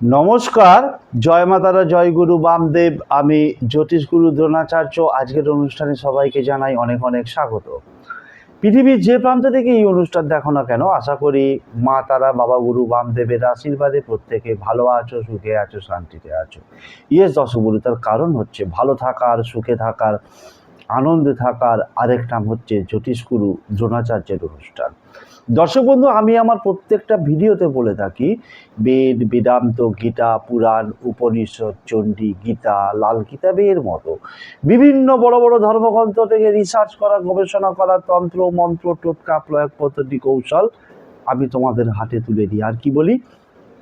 নমস্কার, জয় মাতারা, জয় গুরু, বামদেব, আমি জ্যোতিষগুরু দ্রোণাচার্য। আজকের অনুষ্ঠানে সবাইকে জানাই অনেক অনেক স্বাগত। পৃথিবীর যে প্রান্ত থেকে এই অনুষ্ঠান দেখো না কেন, আশা করি মা, তারা, বাবা, গুরু, বামদেবের আশীর্বাদে প্রত্যেকে ভালো আছো, সুখে আছো, শান্তিতে আছো। ইয়েস বলু তার কারণ হচ্ছে ভালো থাকার, সুখে থাকার, আনন্দে থাকার আরেক নাম হচ্ছে জ্যোতিষগুরু দ্রোণাচার্যের অনুষ্ঠান। দর্শক বন্ধু, আমি আমার প্রত্যেকটা ভিডিওতে বলে থাকি, বেদ, বেদান্ত, গীতা, পুরাণ, উপনিষদ, চণ্ডী, গীতা, লাল কিতাবের মতো। বিভিন্ন বড় বড় ধর্মগ্রন্থ থেকে রিসার্চ করা, গবেষণা করা, তন্ত্র, মন্ত্র, টোটকা, প্রয়োগ পদ্ধতি, কৌশল আমি তোমাদের হাতে তুলে দিই। আর কি বলি?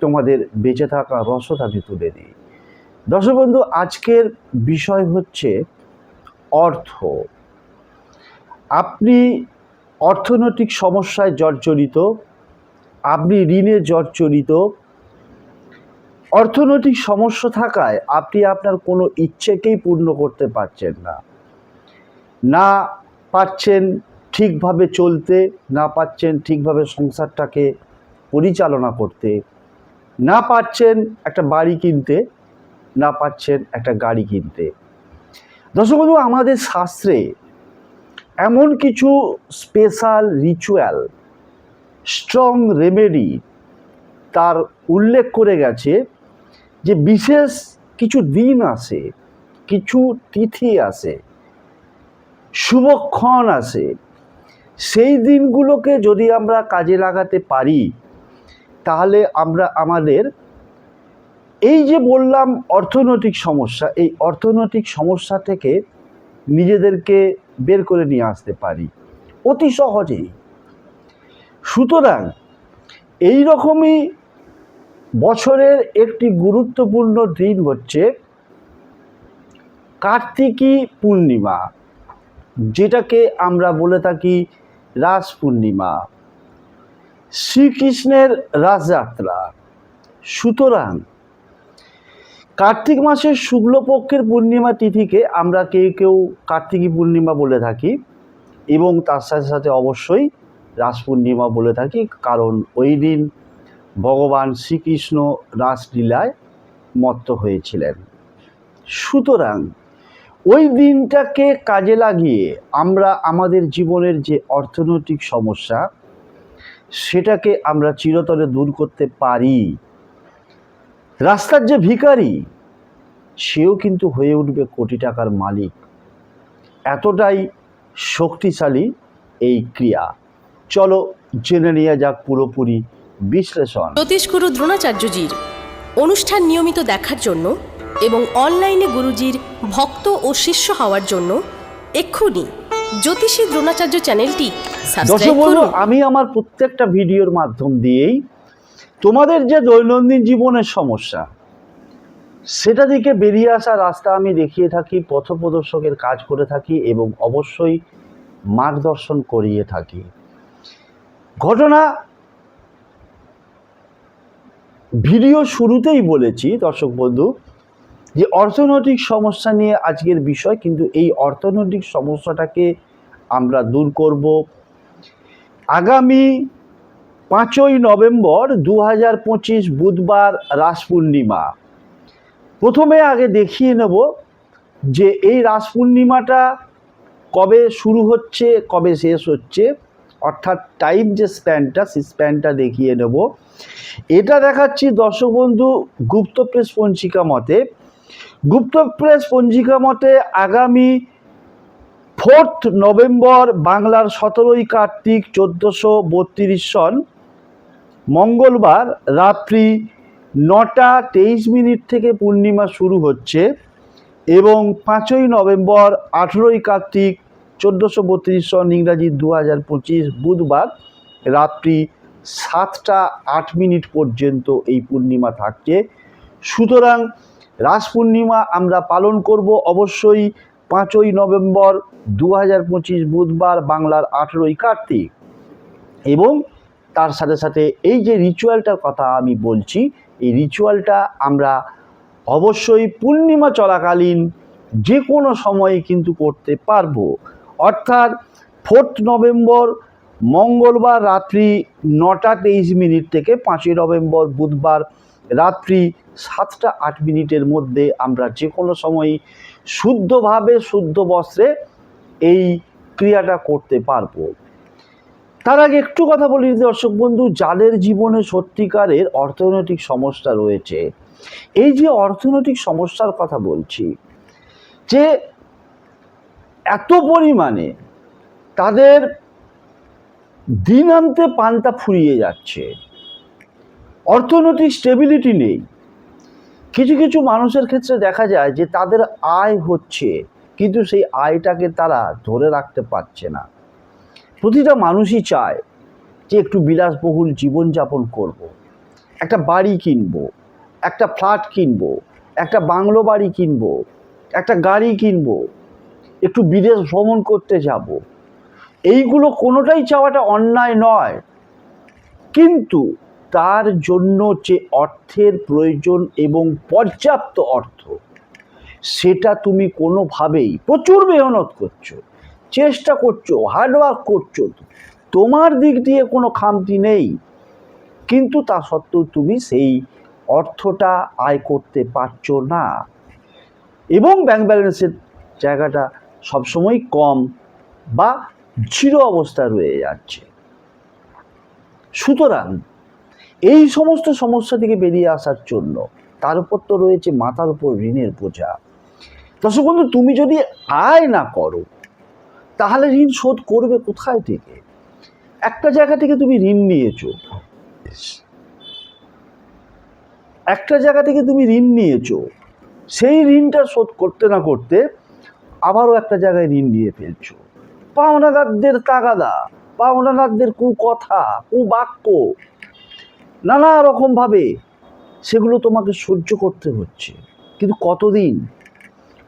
তোমাদের বেঁচে থাকা রসদ আমি তুলে দিই। দর্শক বন্ধু, আজকের বিষয় হচ্ছে অর্থ। আপনি অর্থনৈতিক সমস্যায় জর্জরিত, আপনি ঋণে জর্জরিত, অর্থনৈতিক সমস্যা থাকায় আপনি আপনার কোনো ইচ্ছেকেই পূর্ণ করতে পারছেন না। না পাচ্ছেন ঠিকভাবে চলতে, না পাচ্ছেন ঠিকভাবে সংসারটাকে পরিচালনা করতে, না পাচ্ছেন একটা বাড়ি কিনতে, না পাচ্ছেন একটা গাড়ি কিনতে। দর্শক বন্ধু, আমাদের শাস্ত্রে এমন কিছু স্পেশাল রিচুয়াল স্ট্রং রেমেডি তার উল্লেখ করে গেছে যে বিশেষ কিছু দিন আসে কিছু তিথি আসে শুভক্ষণ আসে সেই দিনগুলোকে যদি আমরা কাজে লাগাতে পারি, তাহলে আমরা আমাদের এই যে বললাম অর্থনৈতিক সমস্যা, এই অর্থনৈতিক সমস্যা থেকে নিজেদেরকে বের করে নিয়ে আসতে পারি। অতি সহজেই সুতরাং এই রকমই বছরের একটি গুরুত্বপূর্ণ দিন হচ্ছে কার্তিকী পূর্ণিমা, যেটাকে আমরা বলে থাকি রাস পূর্ণিমা। শ্রীকৃষ্ণের রাসযাত্রা। সুতরাং কার্তিক মাসের শুক্লপক্ষের পূর্ণিমা তিথিকে আমরা কেউ কেউ কার্তিকী পূর্ণিমা বলে থাকি এবং তার সাথে সাথে অবশ্যই রাস পূর্ণিমা বলে থাকি, কারণ ওই দিন ভগবান শ্রীকৃষ্ণ রাসলীলায় মত্ত হয়েছিলেন। সুতরাং ওই দিনটাকে কাজে লাগিয়ে আমরা আমাদের জীবনের যে অর্থনৈতিক সমস্যা, সেটাকে আমরা চিরতরে দূর করতে পারি। রাস্তার যে ভিখারি সেও কিন্তু হয়ে উঠবে কোটি টাকার মালিক। এতটাই শক্তিশালী এই ক্রিয়া। চলো জেনে নেওয়া যাক পুরোপুরি বিশ্লেষণ। জ্যোতিষগুরু দ্রোণাচার্যজির অনুষ্ঠান নিয়মিত দেখার জন্য এবং অনলাইনে গুরুজির ভক্ত ও শিষ্য হওয়ার জন্য এক্ষুনি জ্যোতিষী দ্রোণাচার্য চ্যানেলটি দর্শক সাবস্ক্রাইব করুন। আমি আমার প্রত্যেকটা ভিডিওর মাধ্যম দিয়েই তোমাদের যে দৈনন্দিন জীবনের সমস্যা, সেটা থেকে বেরিয়ে আসা রাস্তা আমি দেখিয়ে থাকি, পথপ্রদর্শকের কাজ করে থাকি এবং অবশ্যই মার্গদর্শন করিয়ে থাকি। ঘটনা ভিডিও শুরুতেই বলেছি, দর্শক বন্ধু, যে অর্থনৈতিক সমস্যা নিয়ে আজকের বিষয়, কিন্তু এই অর্থনৈতিক সমস্যাটাকে আমরা দূর করব। আগামী পাঁচই নভেম্বর দু হাজার পঁচিশ বুধবার রাস পূর্ণিমা প্রথমে আগে দেখিয়ে নেব যে এই রাস পূর্ণিমাটা কবে শুরু হচ্ছে, কবে শেষ হচ্ছে, অর্থাৎ টাইম যে স্প্যানটা, সেই স্প্যানটা দেখিয়ে নেব। এটা দেখাচ্ছি দর্শক বন্ধু গুপ্ত প্রেস পঞ্জিকা মতে। গুপ্ত প্রেস পঞ্জিকা মতে আগামী ফোর্থ নভেম্বর বাংলার সতেরোই কার্তিক চোদ্দোশো বত্রিশ সন মঙ্গলবার রাত্রি নটা তেইশ মিনিট থেকে পূর্ণিমা শুরু হচ্ছে এবং পাঁচই নভেম্বর আঠেরোই কার্তিক চোদ্দোশো বত্রিশ সন ইংরাজি দু হাজার পঁচিশ বুধবার রাত্রি সাতটা আট মিনিট পর্যন্ত এই পূর্ণিমা থাকছে। সুতরাং রাস পূর্ণিমা আমরা পালন করব অবশ্যই পাঁচই নভেম্বর দু হাজার পঁচিশ বুধবার বাংলার আঠেরোই কার্তিক এবং তার সাথে সাথে এই যে রিচুয়ালটার কথা আমি বলছি, এই রিচুয়ালটা আমরা অবশ্যই পূর্ণিমা চলাকালীন যে কোনো সময়ে কিন্তু করতে পারব। অর্থাৎ ফোর্থ নভেম্বর মঙ্গলবার রাত্রি নটা তেইশ মিনিট থেকে পাঁচই নভেম্বর বুধবার রাত্রি সাতটা আট মিনিটের মধ্যে আমরা যে কোনো সময়ই শুদ্ধভাবে শুদ্ধ বস্ত্রে এই ক্রিয়াটা করতে পারব। তার আগে একটু কথা বলি দর্শক বন্ধু, যাদের জীবনে সত্যিকারের অর্থনৈতিক সমস্যা রয়েছে, এই যে অর্থনৈতিক সমস্যার কথা বলছি, যে এত পরিমাণে তাদের দিনান্তে পান্তা ফুরিয়ে যাচ্ছে, অর্থনৈতিক স্টেবিলিটি নেই। কিছু কিছু মানুষের ক্ষেত্রে দেখা যায় যে তাদের আয় হচ্ছে, কিন্তু সেই আয়টাকে তারা ধরে রাখতে পারছে না। প্রতিটা মানুষই চায় যে একটু বিলাসবহুল জীবনযাপন করব। একটা বাড়ি কিনব, একটা ফ্ল্যাট কিনব, একটা বাংলো বাড়ি কিনব, একটা গাড়ি কিনব, একটু বিদেশ ভ্রমণ করতে যাব। এইগুলো কোনোটাই চাওয়াটা অন্যায় নয়। কিন্তু তার জন্য যে অর্থের প্রয়োজন এবং পর্যাপ্ত অর্থ, সেটা তুমি কোনোভাবেই প্রচুর মেহনত করছ। চেষ্টা করছ হার্ডওয়ার্ক করছ। তোমার দিক দিয়ে কোনো খামতি নেই। কিন্তু তা সত্ত্বেও তুমি সেই অর্থটা আয় করতে পারছ না। এবং ব্যাংক ব্যালেন্সের জায়গাটা সবসময় কম বা জিরো অবস্থা রয়ে যাচ্ছে। সুতরাং এই সমস্ত সমস্যা থেকে বেরিয়ে আসার জন্য তার উপর তো রয়েছে মাথার উপর ঋণের বোঝা। দর্শক বন্ধু, তুমি যদি আয় না করো তাহলে ঋণ শোধ করবে কোথায় থেকে? একটা জায়গা থেকে তুমি ঋণ নিয়েছো। একটা জায়গা থেকে তুমি ঋণ নিয়েছো। সেই ঋণটা শোধ করতে না করতে আবারও একটা জায়গায় ঋণ নিয়ে ফেলছো। পাওনাদারদের তাগাদা, পাওনাদারদের কুকথা, কুবাক্য নানা রকমভাবে সেগুলো তোমাকে সহ্য করতে হচ্ছে। কিন্তু কতদিন?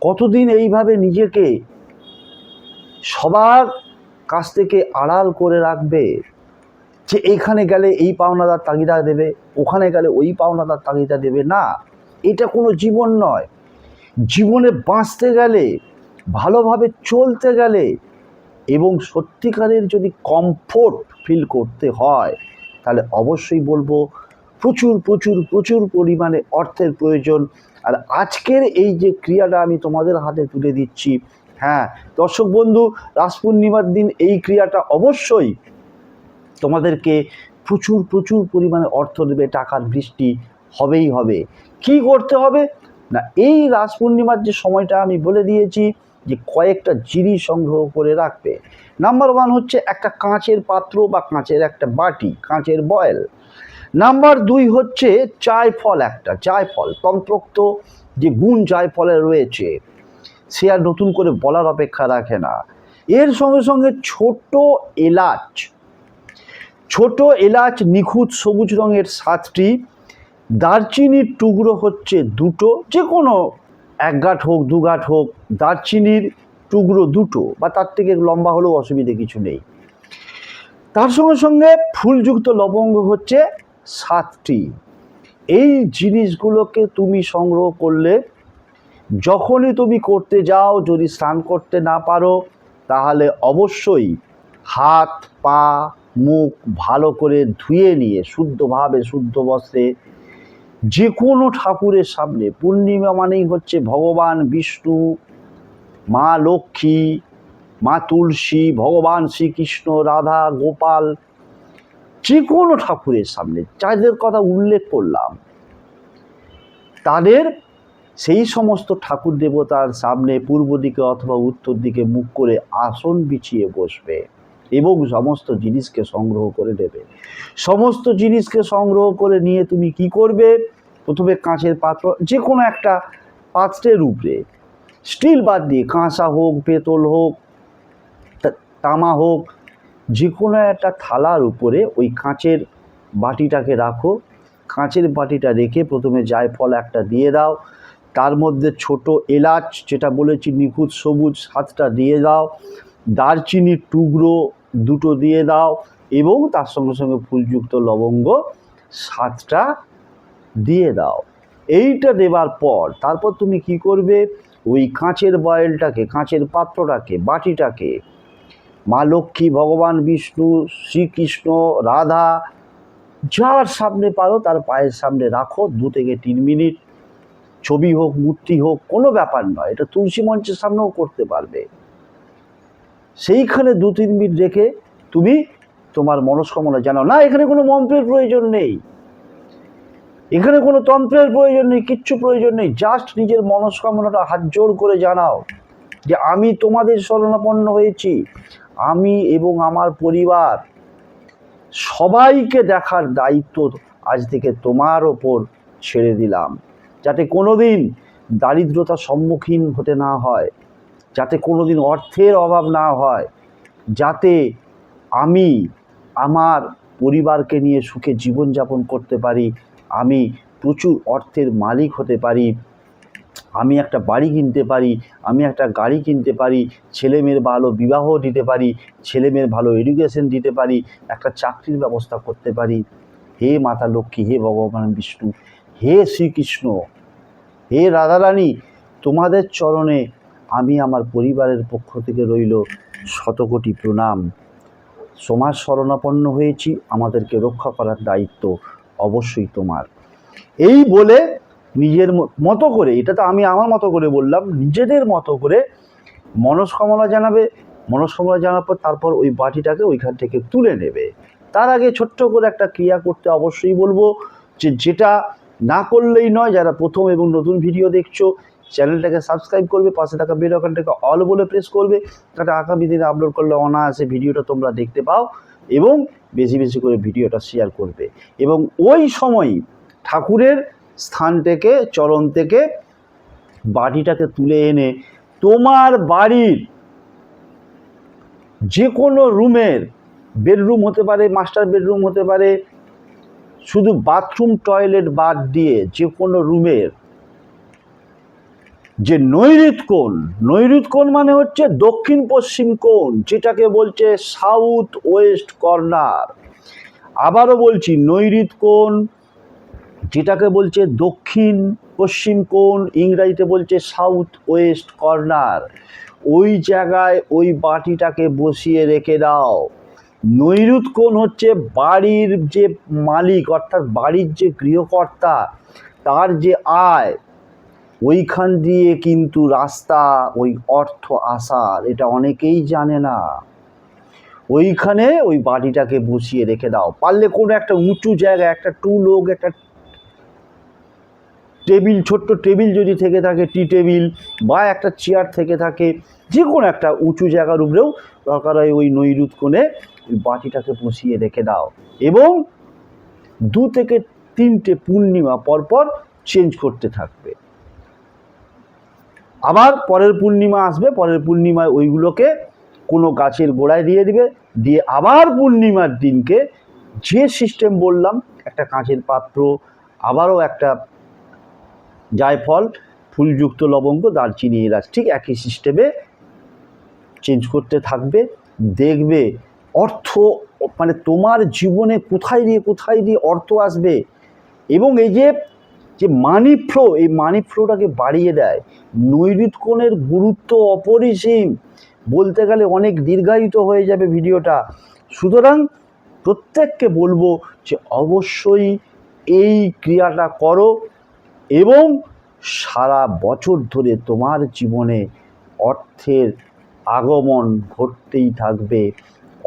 কতদিন এইভাবে নিজেকে সবার কাছ থেকে আড়াল করে রাখবে যে এইখানে গেলে এই পাওনাদার তাগিদা দেবে, ওখানে গেলে ওই পাওনাদার তাগিদা দেবে। না, এটা কোনো জীবন নয়। জীবনে বাঁচতে গেলে, ভালোভাবে চলতে গেলে এবং সত্যিকারের যদি কমফোর্ট ফিল করতে হয়, তাহলে অবশ্যই বলব প্রচুর প্রচুর প্রচুর পরিমাণে অর্থের প্রয়োজন। আর আজকের এই যে ক্রিয়াটা আমি তোমাদের হাতে তুলে দিচ্ছি হ্যাঁ দর্শক বন্ধু রাস পূর্ণিমার দিন এই ক্রিয়াটা অবশ্যই তোমাদেরকে প্রচুর প্রচুর পরিমাণে অর্থ দেবে, টাকার বৃষ্টি হবেই হবে। কি করতে হবে? না, এই রাস পূর্ণিমার যে সময়টা আমি বলে দিয়েছি যে কয়েকটা জিনিস সংগ্রহ করে রাখবে। নাম্বার ওয়ান হচ্ছে একটা কাঁচের পাত্র বা কাঁচের একটা বাটি, কাঁচের বয়েল। নাম্বার দুই হচ্ছে চায় ফল একটা চায় ফল তন্ত্রোক্ত যে গুণ চায় ফলে রয়েছে। সে আর নতুন করে বলার অপেক্ষা রাখে না। এর সঙ্গে সঙ্গে ছোট এলাচ ছোট এলাচ নিখুঁত সবুজ রঙের সাতটি, দারচিনির টুকরো হচ্ছে দুটো যে কোনো এক গাঁট হোক দু গাঁট হোক, দারচিনির টুকরো দুটো, বা তার থেকে লম্বা হলেও অসুবিধে কিছু নেই। তার সঙ্গে সঙ্গে ফুলযুক্ত লবঙ্গ হচ্ছে সাতটি। এই জিনিসগুলোকে তুমি সংগ্রহ করলে যখনই তুমি করতে যাও, যদি স্নান করতে না পারো, তাহলে অবশ্যই হাত, পা, মুখ ভালো করে ধুয়ে নিয়ে, শুদ্ধভাবে শুদ্ধ বস্ত্রে যে কোনো ঠাকুরের সামনে, পূর্ণিমা মানেই হচ্ছে ভগবান বিষ্ণু, মা লক্ষ্মী, মা তুলসী, ভগবান শ্রীকৃষ্ণ, রাধা, গোপাল, যে কোনো ঠাকুরের সামনে, যাদের কথা উল্লেখ করলাম, তাদের সেই সমস্ত ঠাকুর দেবতার সামনে পূর্ব দিকে অথবা উত্তর দিকে মুখ করে আসন বিছিয়ে বসবে এবং সমস্ত জিনিসকে সংগ্রহ করে দেবে। সমস্ত জিনিসকে সংগ্রহ করে নিয়ে তুমি কি করবে? প্রথমে কাঁচের পাত্র যে কোনো একটা পাত্রের উপরে স্টিল বাদ দিয়ে কাঁসা হোক, পেতল হোক তামা হোক যে কোনো একটা থালার উপরে ওই কাঁচের বাটিটাকে রাখো। কাঁচের বাটিটা রেখে প্রথমে জায়ফল একটা দিয়ে দাও। তার মধ্যে ছোট এলাচ, যেটা বলেছি, নিখুঁত সবুজ সাতটা দিয়ে দাও। দারচিনির টুকরো দুটো দিয়ে দাও এবং তার সঙ্গে সঙ্গে ফুলযুক্ত লবঙ্গ সাতটা দিয়ে দাও। এইটা দেবার পর তারপর তুমি কি করবে? ওই কাঁচের বয়েলটাকে, কাঁচের পাত্রটাকে, বাটিটাকে, মা লক্ষ্মী, ভগবান, বিষ্ণু, শ্রীকৃষ্ণ, রাধা, যার সামনে পারো তার পায়ের সামনে রাখো দু থেকে তিন মিনিট। ছবি হোক, মূর্তি হোক, কোনো ব্যাপার নয়। এটা তুলসী মঞ্চের সামনেও করতে পারবে। সেইখানে দু তিন মিনিট রেখে তুমি তোমার মনস্কামনা জানাও। না, এখানে কোনো মন্ত্রের প্রয়োজন নেই। এখানে কোনো তন্ত্রের প্রয়োজন নেই, কিচ্ছু প্রয়োজন নেই। জাস্ট নিজের মনস্কামনাটা হাত জোর করে জানাও যে আমি তোমাদের শরণাপন্ন হয়েছি। আমি এবং আমার পরিবার সবাইকে দেখার দায়িত্ব আজ থেকে তোমার ওপর ছেড়ে দিলাম। যাতে কোনোদিন দারিদ্রতার সম্মুখীন হতে না হয়, যাতে কোনোদিন অর্থের অভাব না হয়, যাতে আমি আমার পরিবারকে নিয়ে সুখে জীবনযাপন করতে পারি, আমি প্রচুর অর্থের মালিক হতে পারি, আমি একটা বাড়ি কিনতে পারি, আমি একটা গাড়ি কিনতে পারি ছেলে মেয়ের ভালো বিবাহ দিতে পারি ছেলে মেয়ের ভালো এডুকেশন দিতে পারি, একটা চাকরির ব্যবস্থা করতে পারি। হে মাতা লক্ষ্মী, হে ভগবান বিষ্ণু, হে শ্রীকৃষ্ণ হে রাধারানী, তোমাদের চরণে আমি আমার পরিবারের পক্ষ থেকে রইল শতকোটি প্রণাম। সমাজ শরণাপন্ন হয়েছি, আমাদেরকে রক্ষা করার দায়িত্ব অবশ্যই তোমার। এই বলে নিজের মতো করে, এটা তো আমি আমার মতো করে বললাম, নিজেদের মতো করে মনস্কামনা জানাবে, মনস্কামনা জানার পর তারপর ওই বাটিটাকে ওইখান থেকে তুলে নেবে। তার আগে ছোট্ট করে একটা ক্রিয়া করতে অবশ্যই বলব যে, যেটা না করলেই নয়, যারা প্রথম এবং নতুন ভিডিও দেখছ চ্যানেলটাকে সাবস্ক্রাইব করবে, পাশে থাকা বেল আইকনটাকে অল বলে প্রেস করবে, তাতে আগামী দিনে আপলোড করলে অনায়াসে ভিডিওটা তোমরা দেখতে পাও এবং বেশি বেশি করে ভিডিওটা শেয়ার করবে। এবং ওই সময়ই ঠাকুরের স্থান থেকে, চরণ থেকে বাটিটাকে তুলে এনে তোমার বাড়ির যে কোনো রুমের বেডরুম হতে পারে মাস্টার বেডরুম হতে পারে শুধু বাথরুম, টয়লেট বাদ দিয়ে যে কোনো রুমের যে নৈಋত কোণ কোণ মানে হচ্ছে দক্ষিণ পশ্চিম কোণ, যেটাকে বলছে সাউথ ওয়েস্ট কর্নার আবারও বলছি, নৈঋত কোণ, যেটাকে বলছে দক্ষিণ পশ্চিম কোণ, ইংরাজিতে বলছে সাউথ ওয়েস্ট কর্নার ওই জায়গায় ওই বাটিটাকে বসিয়ে রেখে দাও। নৈরুত কোণ হচ্ছে বাড়ির যে মালিক, অর্থাৎ বাড়ির যে গৃহকর্তা, তার যে আয়, ওইখান দিয়ে কিন্তু রাস্তা, ওই অর্থ আসার, এটা অনেকেই জানে না। ওইখানে ওই বাড়িটাকে বসিয়ে রেখে দাও। পারলে কোনো একটা উঁচু জায়গায়, একটা টুল হোক একটা টেবিল, ছোট্ট টেবিল যদি থেকে থাকে, টি টেবিল বা একটা চেয়ার থেকে থাকে, যে কোনো একটা উঁচু জায়গার উপরেও দরকার হয় ওই নৈরুত কোণে ওই বাটিটাকে বসিয়ে রেখে দাও এবং দু থেকে তিনটে পূর্ণিমা পরপর চেঞ্জ করতে থাকবে। আবার পরের পূর্ণিমা আসবে, পরের পূর্ণিমায় ওইগুলোকে কোনো গাছের গোড়ায় দিয়ে দিবে, দিয়ে আবার পূর্ণিমার দিনকে যে সিস্টেম বললাম, একটা কাঁচের পাত্র, আবারও একটা জায়ফল, ফুলযুক্ত লবঙ্গ, দারচিনি, এলাচ, ঠিক একই সিস্টেমে চেঞ্জ করতে থাকবে। দেখবে অর্থ মানে তোমার জীবনে কোথায় দিয়ে কোথায় দিয়ে অর্থ আসবে? এবং এই যে যে মানি ফ্লো এই মানি ফ্লোটাকে বাড়িয়ে দেয় নৈরিত কোণের গুরুত্ব অপরিসীম। বলতে গেলে অনেক দীর্ঘায়িত হয়ে যাবে ভিডিওটা। সুতরাং প্রত্যেককে বলব যে অবশ্যই এই ক্রিয়াটা করো এবং সারা বছর ধরে তোমার জীবনে অর্থের আগমন ঘটতেই থাকবে।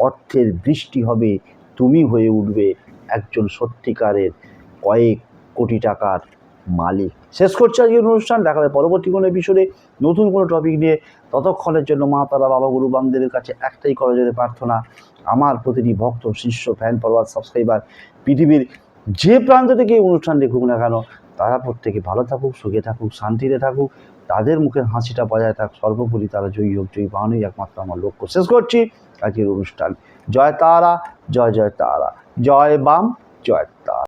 অর্থের বৃষ্টি হবে, তুমি হয়ে উঠবে একজন সত্যিকারের কয়েক কোটি টাকার মালিক। শেষ করছে আজকের অনুষ্ঠান, দেখা হবে পরবর্তী কোনো এপিসোডে নতুন কোনো টপিক নিয়ে ততক্ষণের জন্য মা, তারা, বাবা, গুরু বামদের কাছে একটাই করা যেতে প্রার্থনা, আমার প্রতিটি ভক্ত, শিষ্য ফ্যান ফলোয়ার সাবস্ক্রাইবার পৃথিবীর যে প্রান্ত থেকে এই অনুষ্ঠান দেখুক না কেন, তারা প্রত্যেকে ভালো থাকুক, সুখে থাকুক, শান্তিতে থাকুক, তাদের মুখের হাসিটা বজায় থাক, সর্বোপরি তারা জয়ী হোক, জয়ী বাহানুই একমাত্র আমার লক্ষ্য। শেষ করছি আজকের অনুষ্ঠান। জয় তারা জয় জয় তারা। জয় বাম জয় তারা।